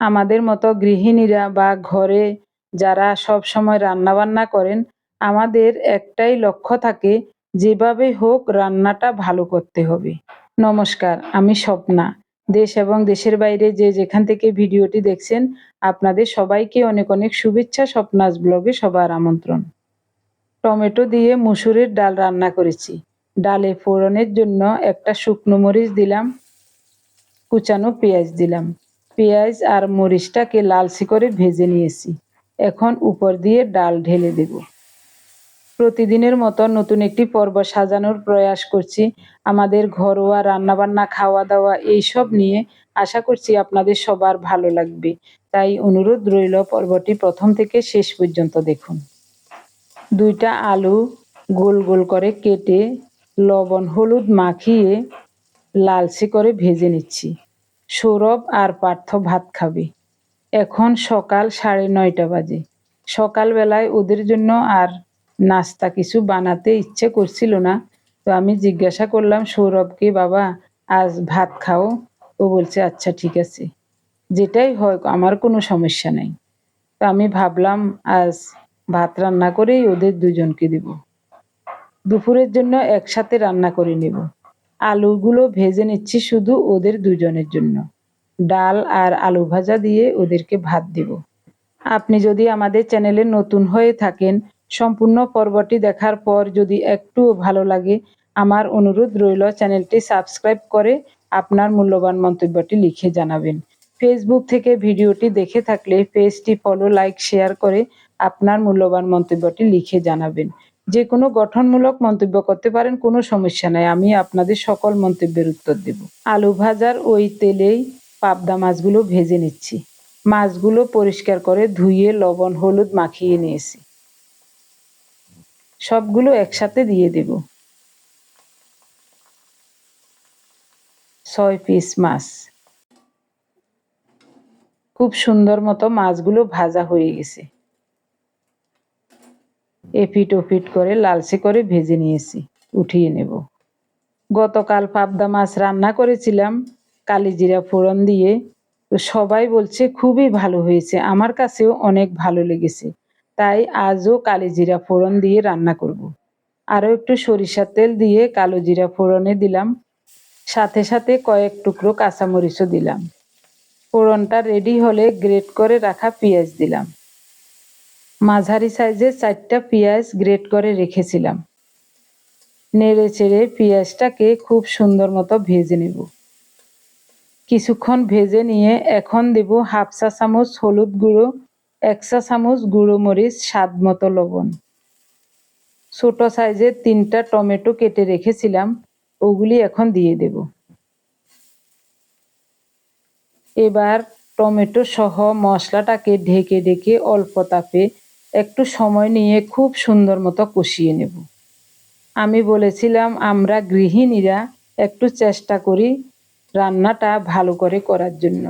আমাদের মতো গৃহিণীরা বা ঘরে যারা সব সময় রান্নাবান্না করেন, আমাদের একটাই লক্ষ্য থাকে, যেভাবে হোক রান্নাটা ভালো করতে হবে। নমস্কার, আমি স্বপ্না। দেশ এবং দেশের বাইরে যে যেখান থেকে ভিডিওটি দেখছেন, আপনাদের সবাইকে অনেক অনেক শুভেচ্ছা স্বপ্নাস ব্লগে সবার আমন্ত্রণ। টমেটো দিয়ে মুসুরের ডাল রান্না করেছি। ডালে ফোড়নের জন্য একটা শুকনো মরিচ দিলাম, কুচানো পেঁয়াজ দিলাম। পেঁয়াজ আর মরিচটাকে লালচে করে ভেজে নিয়েছি। এখন উপর দিয়ে ডাল ঢেলে দেব। প্রতিদিনের মতো নতুন একটি পর্ব সাজানোর প্রয়াস করছি। আমাদের ঘরোয়া রান্নাবান্না খাওয়া দাওয়া এইসব নিয়ে আশা করছি আপনাদের সবার ভালো লাগবে। তাই অনুরোধ রইল পর্বটি প্রথম থেকে শেষ পর্যন্ত দেখুন। দুইটা আলু গোল গোল করে কেটে লবণ, হলুদ মাখিয়ে লালচে করে ভেজে নিচ্ছি। সৌরভ আর পার্থ ভাত খাবে। এখন সকাল সাড়ে নয়টা বাজে। সকালবেলায় ওদের জন্য আর নাস্তা কিছু বানাতে ইচ্ছে করছিল না। তো আমি জিজ্ঞাসা করলাম সৌরভকে বাবা, আজ ভাত খাও? ও বলছে আচ্ছা ঠিক আছে। যেটাই হয় আমার কোনো সমস্যা নেই। তো আমি ভাবলাম, আজ ভাত রান্না করেই ওদের দুজনকে দেব। দুপুরের জন্য একসাথে রান্না করে নেব। আলুগুলো ভেজে নিচ্ছি শুধু ওদের দুজনের জন্য। ডাল আর আলু ভাজা দিয়ে ওদেরকে ভাত দেব। আপনি যদি আমাদের চ্যানেলে নতুন হয়ে থাকেন, সম্পূর্ণ পর্বটি দেখার পর যদি একটুও ভালো লাগে, আমার অনুরোধ রইল চ্যানেলটি সাবস্ক্রাইব করে আপনার মূল্যবান মন্তব্যটি লিখে জানাবেন। ফেসবুক থেকে ভিডিওটি দেখে থাকলে পেজটি ফলো, লাইক, শেয়ার করে আপনার মূল্যবান মন্তব্যটি লিখে জানাবেন। যে কোনো গঠনমূলক মন্তব্য করতে পারেন, কোনো সমস্যা নাই। আমি আপনাদের সকল মন্তব্যের উত্তর দেব। আলু ভাজার ওই তেলেই পাবদা মাছগুলো ভেজে নিচ্ছি। মাছগুলো পরিষ্কার করে ধুয়ে লবণ, হলুদ মাখিয়ে নিয়েছি। সবগুলো একসাথে দিয়ে দেব। ছয় পিস মাছ। খুব সুন্দর মতো মাছগুলো ভাজা হয়ে গেছে। এপিট ওফিট করে লালচে করে ভেজে নিয়েছি, উঠিয়ে নেব। গতকাল পাবদা মাছ রান্না করেছিলাম, কালিজিরা ফোড়ন দিয়ে। তো সবাই বলছে, খুবই ভালো হয়েছে, আমার কাছেও অনেক ভালো লেগেছে। তাই আজও কালি জিরা ফোড়ন দিয়ে রান্না করব। আরও একটু সরিষার তেল দিয়ে কালো জিরা ফোড়নে দিলাম। সাথে সাথে কয়েক টুকরো কাঁচামরিচও দিলাম। ফোড়নটা রেডি হলে গ্রেট করে রাখা পেঁয়াজ দিলাম। মাঝারি সাইজের চারটা পেঁয়াজ গ্রেট করে রেখেছিলাম। নেড়ে চেড়ে পেঁয়াজটাকে খুব সুন্দর মতো ভেজে নেব। কিছুক্ষণ ভেজে নিয়ে এখন দেব হাফ চা চামচ হলুদ গুঁড়ো, এক চা চামচ গুঁড়ো মরিচ, স্বাদ মতো লবণ। ছোট সাইজের তিনটা টমেটো কেটে রেখেছিলাম, ওগুলি এখন দিয়ে দেব। এবার টমেটো সহ মশলাটাকে ঢেকে ঢেকে অল্প তাপে একটু সময় নিয়ে খুব সুন্দর মতো কষিয়ে নেব। আমি বলেছিলাম, আমরা গৃহিণীরা একটু চেষ্টা করি রান্নাটা ভালো করে করার জন্য।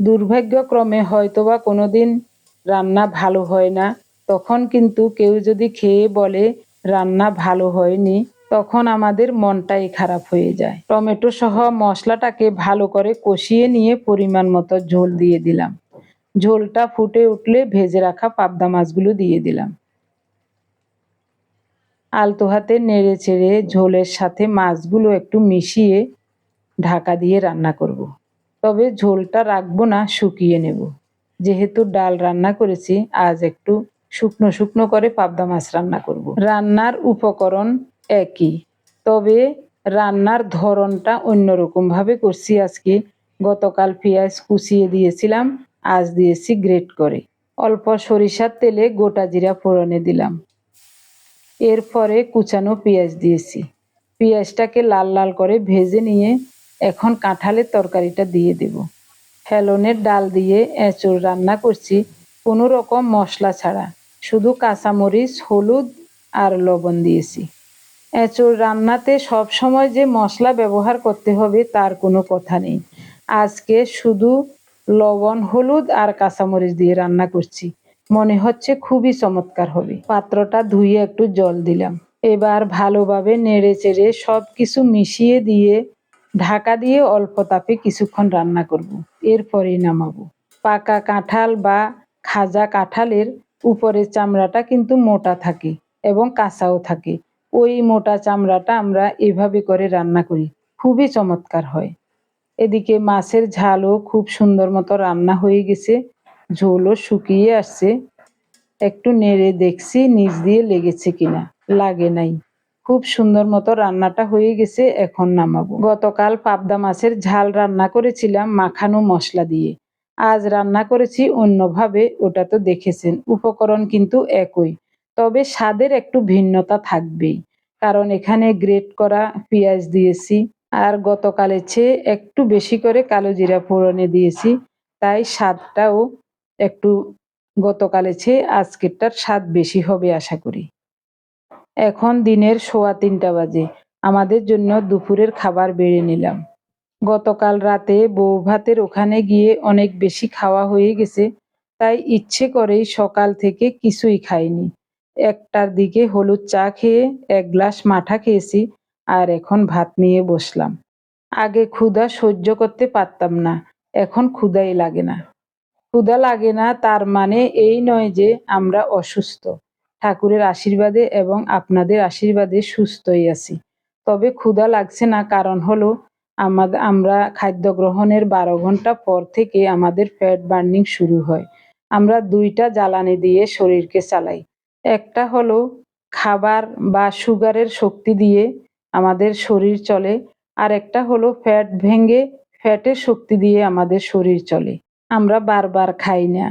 দুর্ভাগ্যক্রমে হয়তোবা কোনো দিন রান্না ভালো হয় না। তখন কিন্তু কেউ যদি খেয়ে বলে, রান্না ভালো হয়নি, তখন আমাদের মনটাই খারাপ হয়ে যায়। টমেটো সহ মশলাটাকে ভালো করে কষিয়ে নিয়ে পরিমাণ মতো ঝোল দিয়ে দিলাম। ঝোলটা ফুটে উঠলে ভেজে রাখা পাবদা মাছগুলো দিয়ে দিলাম আলতো হাতে নেড়ে চেড়ে ঝোলের সাথে মাছগুলো একটু মিশিয়ে ঢাকা দিয়ে রান্না করব। তবে ঝোলটা রাখব না, শুকিয়ে নেব যেহেতু ডাল রান্না করেছি, আজ একটু শুকনো শুকনো করে পাবদা মাছ রান্না করব। রান্নার উপকরণ একই, তবে রান্নার ধরনটা অন্যরকমভাবে করছি আজকে গতকাল পেঁয়াজ কুচিয়ে দিয়েছিলাম আজ দিয়েছি গ্রেট করে। অল্প সরিষার তেলে গোটা জিরা ফোড়নে দিলাম। এরপরে কুচানো পেঁয়াজ দিয়েছি। পেঁয়াজটাকে লাল লাল করে ভেজে নিয়ে এখন কাঁঠালের তরকারিটা দিয়ে দেব। ফেলনের ডাল দিয়ে এঁচড় রান্না করছি কোনো রকম মশলা ছাড়া। শুধু কাঁচামরিচ, হলুদ আর লবণ দিয়েছি। এঁচড় রান্নাতে সব সময় যে মশলা ব্যবহার করতে হবে তার কোনো কথা নেই। আজকে শুধু লবণ, হলুদ আর কাঁচামরিচ দিয়ে রান্না করছি। মনে হচ্ছে খুবই চমৎকার হবে। পাত্রটা ধুয়ে একটু জল দিলাম। এবার ভালোভাবে নেড়ে চেড়ে সব কিছু মিশিয়ে দিয়ে ঢাকা দিয়ে অল্প তাপে কিছুক্ষণ রান্না করব। এরপরেই নামাবো। পাকা কাঁঠাল বা খাজা কাঁঠালের উপরের চামড়াটা কিন্তু মোটা থাকে এবং কাঁচাও থাকে। ওই মোটা চামড়াটা আমরা এভাবে করে রান্না করি। খুবই চমৎকার হয়। এদিকে মাছের ঝালও খুব সুন্দর মতো রান্না হয়ে গেছে। ঝোলও শুকিয়ে আসছে। একটু নেড়ে দেখছি নিচ দিয়ে লেগেছে কিনা। লাগে নাই। খুব সুন্দর মতো রান্নাটা হয়ে গেছে, এখন নামাবো। গতকাল পাবদা মাছের ঝাল রান্না করেছিলাম মাখানো মশলা দিয়ে। আজ রান্না করেছি অন্যভাবে, ওটা তো দেখেছেন। উপকরণ কিন্তু একই। তবে স্বাদের একটু ভিন্নতা থাকবেই। কারণ এখানে গ্রেট করা পেঁয়াজ দিয়েছি আর গতকালের চেয়ে একটু বেশি করে কালো জিরা ফোড়নে দিয়েছি। তাই স্বাদটাও একটু গতকালের চেয়ে আজকেরটার স্বাদ বেশি হবে আশা করি। এখন দিনের সোয়া তিনটা বাজে। আমাদের জন্য দুপুরের খাবার বেড়ে নিলাম। গতকাল রাতে বউ ভাতের ওখানে গিয়ে অনেক বেশি খাওয়া হয়ে গেছে, তাই ইচ্ছে করেই সকাল থেকে কিছুই খাইনি। একটার দিকে হলুদ চা খেয়ে এক গ্লাস মাঠা খেয়েছি আর এখন ভাত নিয়ে বসলাম। আগে ক্ষুধা সহ্য করতে পারতাম না, এখন ক্ষুধাই লাগে না। ক্ষুধা লাগে না তার মানে এই নয় যে আমরা অসুস্থ। ঠাকুরের আশীর্বাদে এবং আপনাদের আশীর্বাদে সুস্থই আছি। তবে ক্ষুধা লাগছে না কারণ হলো আমাদের আমরা খাদ্য গ্রহণের বারো ঘণ্টা পর থেকে আমাদের ফ্যাট বার্নিং শুরু হয়। আমরা দুইটা জ্বালানি দিয়ে শরীরকে চালাই। একটা হলো খাবার বা সুগারের শক্তি দিয়ে আমাদের শরীর চলে। আর একটা হলো ফ্যাট ভেঙে ফ্যাটের শক্তি দিয়ে আমাদের শরীর চলে। আমরা বারবার খাই না।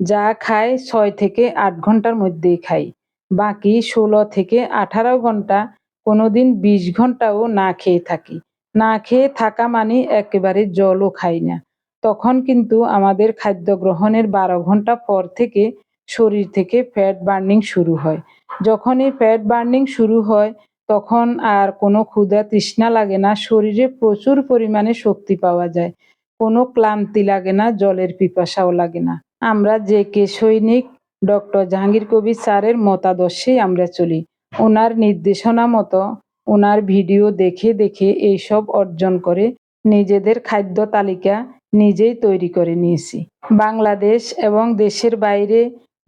যা খাই ছয় থেকে আট ঘণ্টার মধ্যেই খাই। বাকি ষোলো থেকে আঠারো ঘণ্টা কোনো দিন বিশ ঘন্টাও না খেয়ে থাকি। না খেয়ে থাকা মানে একেবারে জলও খাই না। তখন কিন্তু আমাদের খাদ্য গ্রহণের বারো ঘণ্টা পর থেকে শরীর থেকে ফ্যাট বার্নিং শুরু হয়। যখনই ফ্যাট বার্নিং শুরু হয় তখন আর কোনো ক্ষুধা তৃষ্ণা লাগে না, শরীরে প্রচুর পরিমাণে শক্তি পাওয়া যায়। কোনো ক্লান্তি লাগে না, জলের পিপাসাও লাগে না। আমরা যে কে সৈনিক, ডক্টর জাহাঙ্গীর কবির স্যারের মতাদর্শেই আমরা চলি। ওনার নির্দেশনা মতো ওনার ভিডিও দেখে দেখে এইসব অর্জন করে নিজেদের খাদ্য তালিকা নিজেই তৈরি করে নিয়েছি। বাংলাদেশ এবং দেশের বাইরে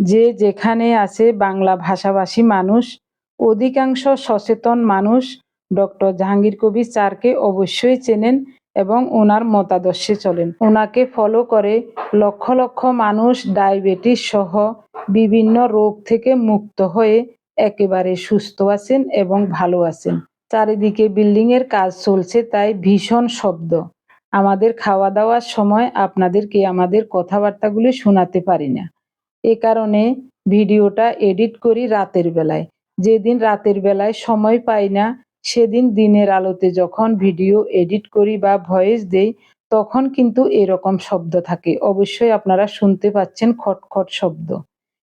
যে যেখানে আছে বাংলা ভাষাভাষী মানুষ অধিকাংশ সচেতন মানুষ ডক্টর জাহাঙ্গীর কবির স্যারকে অবশ্যই চেনেন এবং ওনার মতাদর্শে চলেন। ওনাকে ফলো করে লক্ষ লক্ষ মানুষ ডায়াবেটিস সহ বিভিন্ন রোগ থেকে মুক্ত হয়ে একেবারে সুস্থ আছেন এবং ভালো আছেন। চারিদিকে বিল্ডিং এর কাজ চলছে তাই ভীষণ শব্দ। আমাদের খাওয়া দাওয়ার সময় আপনাদেরকে আমাদের কথাবার্তাগুলি শোনাতে পারি না। এ কারণে ভিডিওটা এডিট করি রাতের বেলায়। যেদিন রাতের বেলায় সময় পাই না, সেদিন দিনের আলোতে যখন ভিডিও এডিট করি বা ভয়েস দেই, তখন কিন্তু এরকম শব্দ থাকে। অবশ্যই আপনারা শুনতে পাচ্ছেন খটখট শব্দ।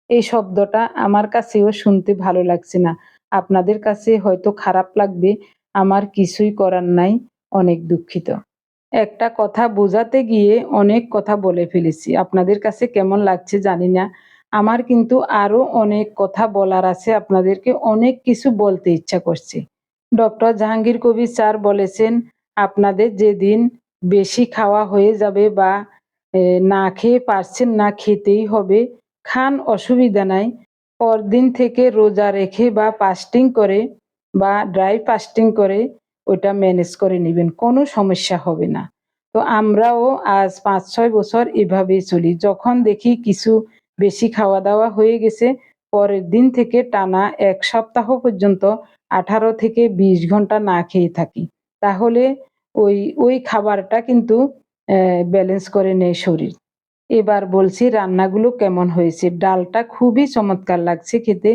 এই শব্দটা আমার কাছেও শুনতে ভালো লাগছে না। আপনাদের কাছে হয়তো খারাপ লাগবে, আমার কিছুই করার নাই, অনেক দুঃখিত। একটা কথা বোঝাতে গিয়ে অনেক কথা বলে ফেলেছি। আপনাদের কাছে কেমন লাগছে জানি না। আমার কিন্তু আরও অনেক কথা বলার আছে, আপনাদেরকে অনেক কিছু বলতে ইচ্ছা করছে। ডক্টর জাহাঙ্গীর কবির স্যার বলেছেন, আপনাদের যেদিন বেশি খাওয়া হয়ে যাবে বা না খেয়ে পারছেন না খেতেই হবে, খান অসুবিধা নাই। পরদিন থেকে রোজা রেখে বা পাস্টিং করে বা ড্রাই পাস্টিং করে, ওটা ম্যানেজ করে নেবেন, কোনো সমস্যা হবে না। তো আমরাও আজ পাঁচ ছয় বছর এভাবেই চলি। যখন দেখি কিছু বেশি খাওয়া দাওয়া হয়ে গেছে। পরের দিন থেকে টানা এক সপ্তাহ পর্যন্ত আঠারো থেকে বিশ ঘণ্টা না খেয়ে থাকি। তাহলে ওই ওই খাবারটা কিন্তু ব্যালেন্স করে নেয় শরীর। এবার বলছি রান্নাগুলো কেমন হয়েছে? ডালটা খুবই চমৎকার লাগছে খেতে।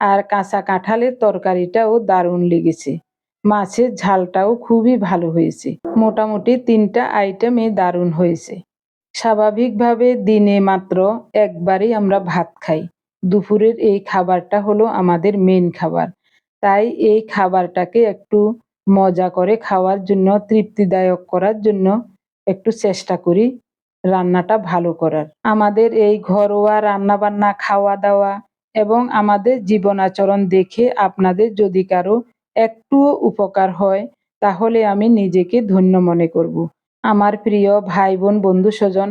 আর কাঁচা কাঁঠালের তরকারিটাও দারুণ লেগেছে। মাছের ঝালটাও খুবই ভালো হয়েছে। মোটামুটি তিনটা আইটেমে দারুণ হয়েছে। স্বাভাবিকভাবে দিনে মাত্র একবারই আমরা ভাত খাই। দুপুরের এই খাবারটা হলো আমাদের মেন খাবার। তাই এই খাবারটাকে একটু মজা করে খাওয়ার জন্য, তৃপ্তিদায়ক করার জন্য একটু চেষ্টা করি রান্নাটা ভালো করার। আমাদের এই ঘরোয়া রান্নাবান্না খাওয়া দাওয়া এবং আমাদের জীবন আচরণ দেখে আপনাদের যদি কারও একটুও উপকার হয়, তাহলে আমি নিজেকে ধন্য মনে করব। আমার প্রিয় ভাই বোন বন্ধু স্বজন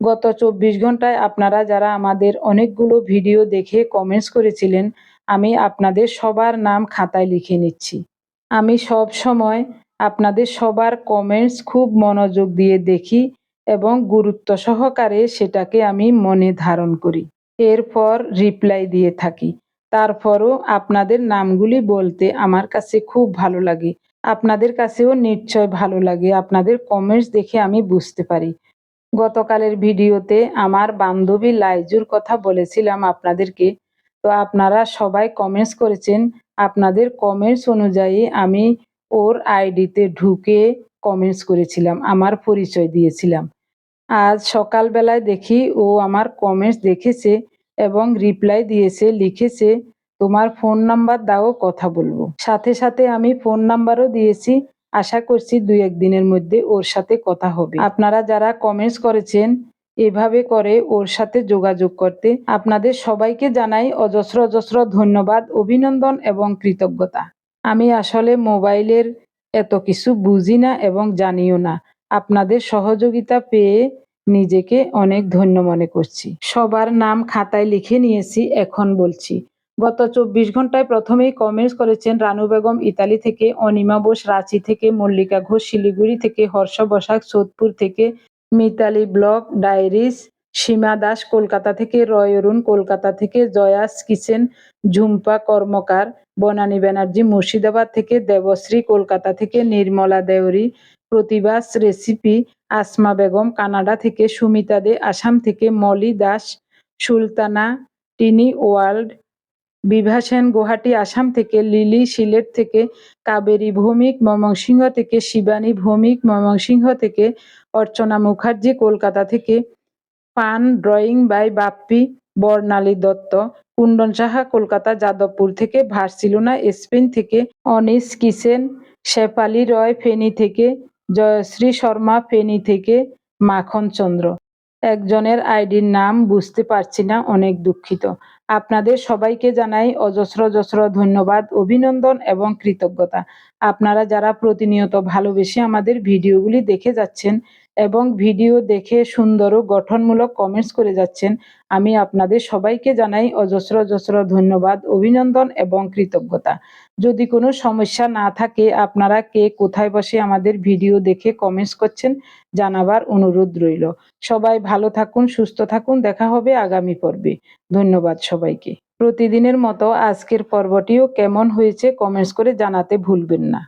গত চব্বিশ ঘন্টায় আপনারা যারা আমাদের অনেকগুলো ভিডিও দেখে কমেন্টস করেছিলেন, আমি আপনাদের সবার নাম খাতায় লিখে নিচ্ছি। আমি সব সময় আপনাদের সবার কমেন্টস খুব মনোযোগ দিয়ে দেখি এবং গুরুত্ব সহকারে সেটাকে আমি মনে ধারণ করি। এরপর রিপ্লাই দিয়ে থাকি। তারপরও আপনাদের নামগুলি বলতে আমার কাছে খুব ভালো লাগে। আপনাদের কাছেও নিশ্চয় ভালো লাগে। আপনাদের কমেন্টস দেখে আমি বুঝতে পারি। গতকালের ভিডিওতে আমার বান্ধবী লাইজুর কথা বলেছিলাম আপনাদেরকে। তো আপনারা সবাই কমেন্টস করেছেন। আপনাদের কমেন্টস অনুযায়ী আমি ওর আইডিতে ঢুকে কমেন্টস করেছিলাম। আমার পরিচয় দিয়েছিলাম। আজ সকালবেলায় দেখি ও আমার কমেন্টস দেখেছে এবং রিপ্লাই দিয়েছে, লিখেছে। তোমার ফোন নাম্বার দাও, কথা বলব। সাথে সাথে আমি ফোন নাম্বারও দিয়েছি। আশা করছি দুই একদিনের মধ্যে ওর সাথে কথা হবে। আপনারা যারা কমেন্টস করেছেন, এভাবে করে ওর সাথে যোগাযোগ করতে আপনাদের সবাইকে জানাই অজস্র অজস্র ধন্যবাদ, অভিনন্দন এবং কৃতজ্ঞতা। আমি আসলে মোবাইলের এত কিছু বুঝি না এবং জানিও না। আপনাদের সহযোগিতা পেয়ে নিজেকে অনেক ধন্য মনে করছি। সবার নাম খাতায় লিখে নিয়েছি, এখন বলছি। গত চব্বিশ ঘন্টায় প্রথমেই কমেন্টস করেছেন রানু বেগম ইতালি থেকে, অনিমা বোস রাঁচি থেকে, মল্লিকা ঘোষ শিলিগুড়ি থেকে, হর্ষ বসাক সোদপুর থেকে, মিতালি ব্লক ডায়েরিস, সীমা দাস কলকাতা থেকে, রয় অরুণ কলকাতা থেকে জয়াস কিচেন ঝুম্পা কর্মকার, বনানী ব্যানার্জি মুর্শিদাবাদ থেকে, দেবশ্রী কলকাতা থেকে, নির্মলা দেওরি প্রতিবাস রেসিপি, আসমা বেগম কানাডা থেকে, সুমিতা দে আসাম থেকে, মলি দাস, সুলতানা, টিনি ওয়ার্ল্ড বিভা সেন গুয়াহাটি, আসাম থেকে, লিলি সিলেট থেকে, কাবেরী ভৌমিক, ময়মনসিংহ থেকে, শিবানী ভৌমিক, ময়মনসিংহ থেকে, অর্চনা মুখার্জি, কলকাতা থেকে, পান ড্রয়িং বাই বাপ্পি, বর্ণালী দত্ত, কুণ্ডন সাহা, কলকাতা, যাদবপুর থেকে, ভার্সিলোনা স্পেন থেকে, অনিস কিসেন, শেফালি রয় ফেনী থেকে, জয়শ্রী শর্মা ফেনী থেকে, মাখন চন্দ্র। একজনের আইডির নাম বুঝতে পারছি না, অনেক দুঃখিত। আপনাদের সবাইকে জানাই অজস্র অজস্র ধন্যবাদ, অভিনন্দন এবং কৃতজ্ঞতা। আপনারা যারা প্রতিনিয়ত ভালোবেসে আমাদের ভিডিওগুলি দেখে যাচ্ছেন এবং ভিডিও দেখে সুন্দর ও গঠনমূলক কমেন্টস করে যাচ্ছেন। আমি আপনাদের সবাইকে জানাই অজস্র অজস্র ধন্যবাদ, অভিনন্দন এবং কৃতজ্ঞতা। যদি কোনো সমস্যা না থাকে, আপনারা কে কোথায় বসে আমাদের ভিডিও দেখে কমেন্টস করছেন জানাবার অনুরোধ রইল। সবাই ভালো থাকুন, সুস্থ থাকুন, দেখা হবে আগামী পর্বে। ধন্যবাদ সবাইকে। প্রতিদিনের মতো আজকের পর্বটিও কেমন হয়েছে কমেন্টস করে জানাতে ভুলবেন না।